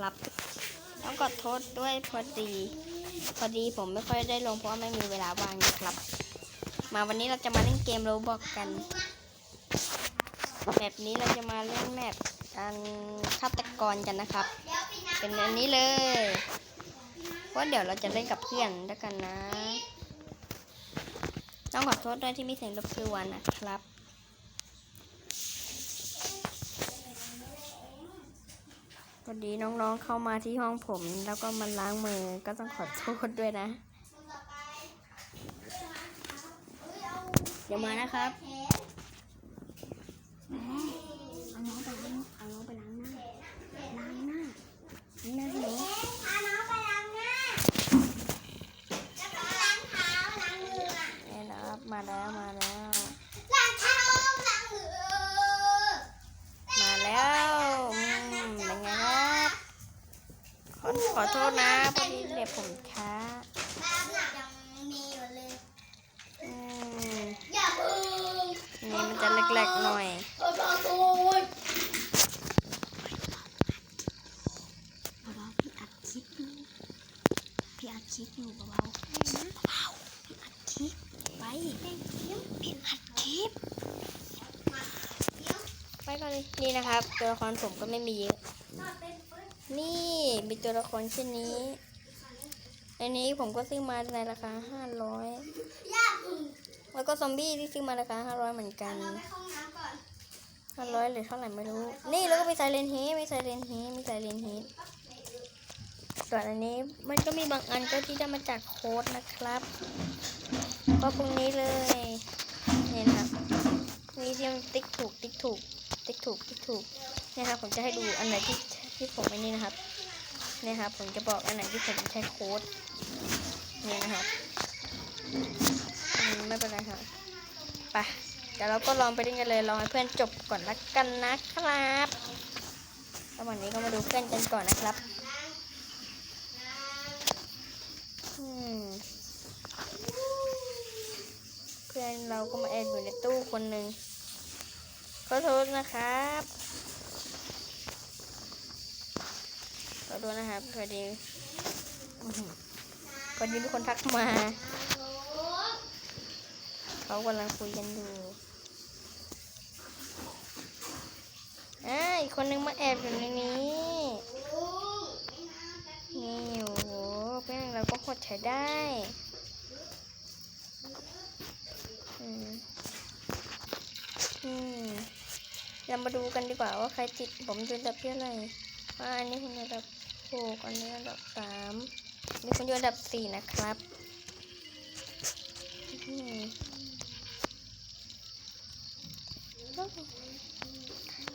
ครับต้องขอโทษด้วยพอดี พอดีผมไม่ค่อยได้ลงเพราะว่าไม่มีเวลาว่างนะครับ มาวันนี้เราจะมาเล่นเกมโรบอกกันแบบนี้เราจะมาเล่นแมปการฆาตกรกันนะครับ เป็นอันนี้เลยเพราะเดี๋ยวเราจะเล่นกับเพื่อนด้วยกันนะ ต้องขอโทษด้วยที่มีเสียงรบกวนนะครับ อดีน้องๆเข้ามาที่ห้องผม แล้วก็มาล้างมือก็ต้องขอโทษด้วยนะ เดี๋ยวมานะครับเอาน้องไปล้างเอาน้องไปล้างหน้าล้างหน้าล้างหน้าให้หนูพาน้องไปล้างหน้าแล้วก็ล้างเท้าล้างมืออะเนี่ยนะครับมาแล้ว มาแล้ว ล้างเท้าล้างมือ มาแล้วอืมเป็นไงครับขอขอ โทษนะพอดีเด็กผมช้าล้างหนักยังมีอยู่เลยอืมอย่าพึ่งนี่มันจะแหลกๆหน่อยขอโทษคุณเบาๆพี่อัดคลิปอยู่พี่อัดคลิปอยู่เบาๆเบาๆพี่อัดคลิปไปพี่อัดคลิป ไปก่อนเลยนี่นะครับ ตัวละครผมก็ไม่มีเยอะ นี่มีตัวละครเช่นนี้ในนี้ผมก็ซื้อมาในราคา500อย่าพึ่งแล้วก็ซอมบี้ที่ซื้อมาราคา500เหมือนกันห้องน้อน500หรือเท่าไหร่ไม่รู้ นี่แล้วก็มีไซเลนเฮดมีไซเลนเฮดมีไซเลนเฮดส่วนอันนี้มันก็มีบางอันก็ที่ได้มาจากโค้ดนะครับ ก็พวกนี้เลยนี่นะครับมีที่มันติ๊กถูกติ๊กถูกติ๊กถูกติ๊กถูกเนี่ยครับผมจะให้ดูอันไหนที่ ที่ผมไอ้นี่นะครับเนี่ยครับ ผมจะบอกอันไหนที่ผมใช้โค้ดนี่นะครับไม่เป็นไรครับไปเดี๋ยวเราก็ลองไปเล่นกันเลยลองให้เพื่อนจบก่อนละกันนะครับแล้ววันนี้ก็มาดูเพื่อนกันก่อนนะครับเพื่อนเราก็มาแอบอยู่ในตู้คนหนึ่งขอโทษนะครับ ขอโทษนะครับพอดีพอดีมีคนทักมา เขากำลังคุยกันอยู่อ่าอีกคนนึงมาแอบอยู่ในนี้นี่โอ้โหเพื่อนเราก็โคตรใช้ได้อืมอืมเรามาดูกันดีกว่าว่าใครติดผมอยู่อันดับที่อะไรว่าอันนี้คุณอยู่อันดับ หกอันนี้อันดับสามนี่คุณอยู่อันดับสี่นะครับ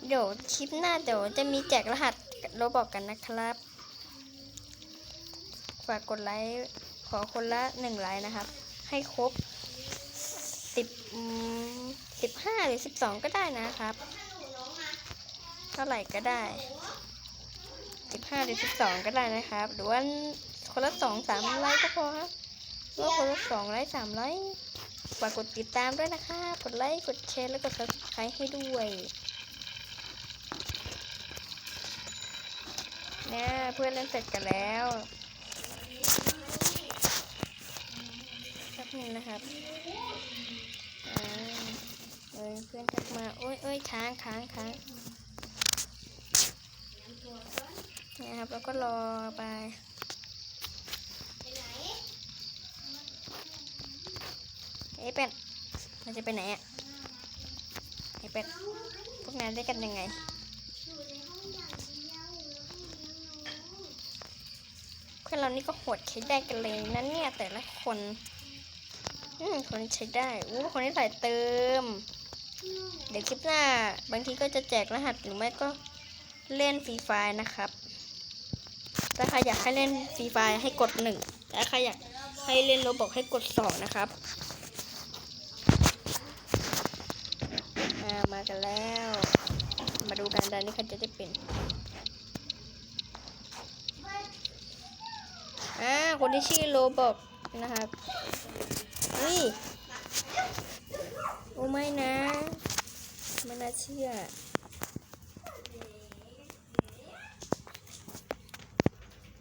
เดี๋ยวคลิปหน้าเดี๋ยวจะมีแจกรหัสโรบอกกันนะครับ ฝากกดไลค์ ขอคนละหนึ่งไลค์นะครับ ให้ครบสิบสิบห้าหรือสิบสองก็ได้นะครับ เท่าไหร่ก็ได้ ห้าหรือสิบสองก็ได้นะครับ หรือว่าคนละสองสามไลค์ก็พอครับหรือว่าคนละสองไลค์สามไลค์ฝากกดติดตามด้วยนะคะกดไลค์ กดแชร์ แล้วกด subscribe ให้ด้วยเนี่ยเพื่อนเล่นเสร็จกันแล้วแป๊บนึงนะครับเอ้ยเพื่อนทักมา โอ้ยโอ้ยค้างค้างค้างเนี่ยครับ แล้วก็รอไปเอ้ยเป็ดมันจะไปไหนอะเอ้ยเป็ดพวกนั้นได้กันยังไงเพื่อนเรานี่ก็โหดใช้ได้กันเลยนะเนี่ยแต่ละคนอืมคนนี้ใช้ได้อู้คนนี้ใส่เติม เดี๋ยวคลิปหน้า บางทีก็จะแจกรหัสหรือไม่ก็เล่นฟรีไฟล์นะครับ ถ้าใครอยากให้เล่นฟรีไฟให้กดหนึ่งถ้าใครอยากให้เล่นโรบอกให้กดสองนะครับอ่ามากันแล้ว มาดูกันดานนี้ใครจะได้เป็นอ่าคนที่ชื่อโรบอกนะครับนี่โอ้ไม่นะ ไม่น่าเชื่อ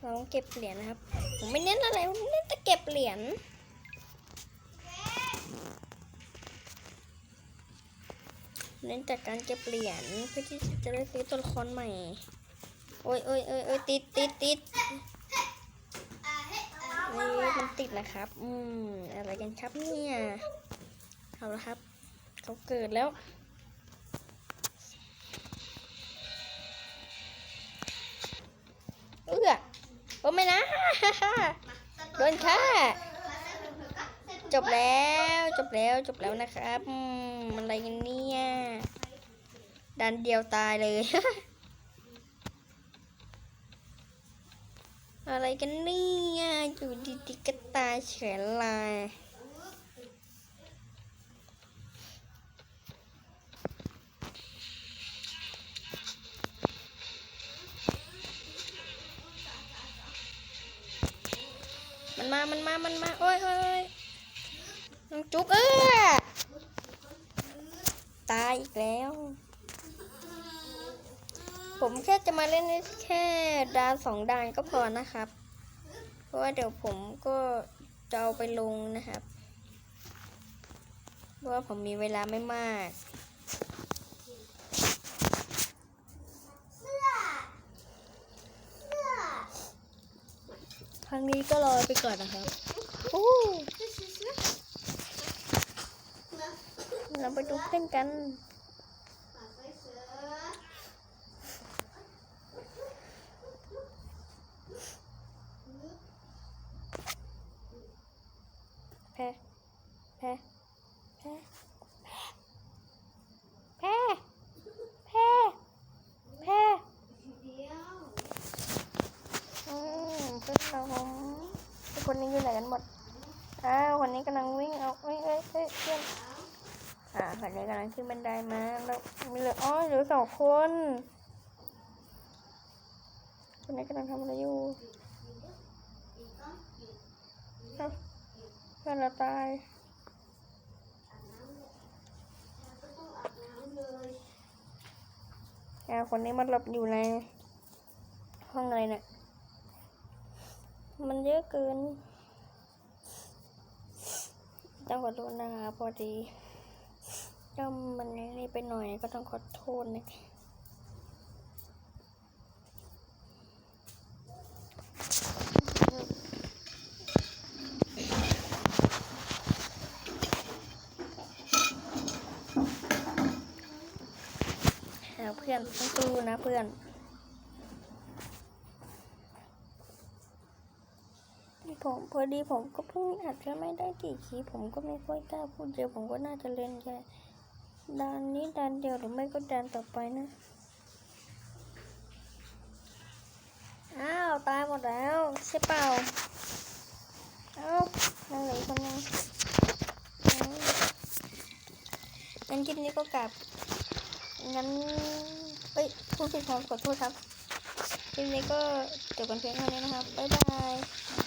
เราต้องเก็บเหรียญนะครับ ผมไม่เน้นอะไรผมเน้นแต่เก็บเหรียญเน้นจากการเก็บเหรียญเพื่อที่จะได้ซื้อตัวละครใหม่ โอ้ยโอ้ยโอ้ยโอ้ยติดติดติดนี่มันติดนะครับ อืม อะไรกันครับเนี่ย เอาละครับ เขาเกิดแล้ว โดนฆ่าจบแล้วจบแล้วจบแล้วนะครับมันอะไรกันเนี่ยดันเดียวตายเลย อะไรกันเนี่ยอยู่ดีๆก็ตายเฉยเลย มันมา มันมา มันมา โอ้ยโอ้ยน้องจุกเออตายอีกแล้ว ผมแค่จะมาเล่นแค่ดานสองดานก็พอนะครับ เพราะว่าเดี๋ยวผมก็จะเอาไปลงนะครับ เพราะว่าผมมีเวลาไม่มาก เสื้อ เสื้อ ค รั้งนี้ก็รอไปก่อนนะครับโอ้เราไปดูเพื่อนกัน แพ้ แพ้แพ้แพ้แพ้แพ้อืมเพื่อนเราทุกคนนี้อยู่ไหนกันหมด อ้าวค นนี้กำลังวิ่งเอาเอ้ยเอ้ยเอ้ยเพื่อนอ่าคนนี้กำลังขึ้นบันไดมาแล้วมีเหลืออ๋อเหลือสองคนคนนี้กำลังทำอะไรอยู่เอาเพื่อนเราตายอ่าคนนี้มันหลบอยู่ในห้องอะไรเนี่ยมันเยอะเกิน ต้องขอโทษนะคะพอดีก็มันนี่ไปหน่อยก็ต้องขอโทษนะคะหาเพื่อนต้องสู้นะเพื่อน ผมพอดีผมก็เพิ่งอัดจะไม่ได้กี่คลิปผมก็ไม่ค่อยกล้าพูดเยอะผมก็น่าจะเล่นแค่ด้านนี้ด้านเดียวหรือไม่ก็ด้านต่อไปนะ อ้าว ตายหมดแล้วใช่เปล่าอ้าวนั่งเหลือคนนึงอืมงั้นคลิปนี้ก็กลับ งั้นเอ้ยพูดผิดขอขอโทษครับคลิปนี้ก็จบกันเพียงเท่านี้นะครับ บ๊ายบาย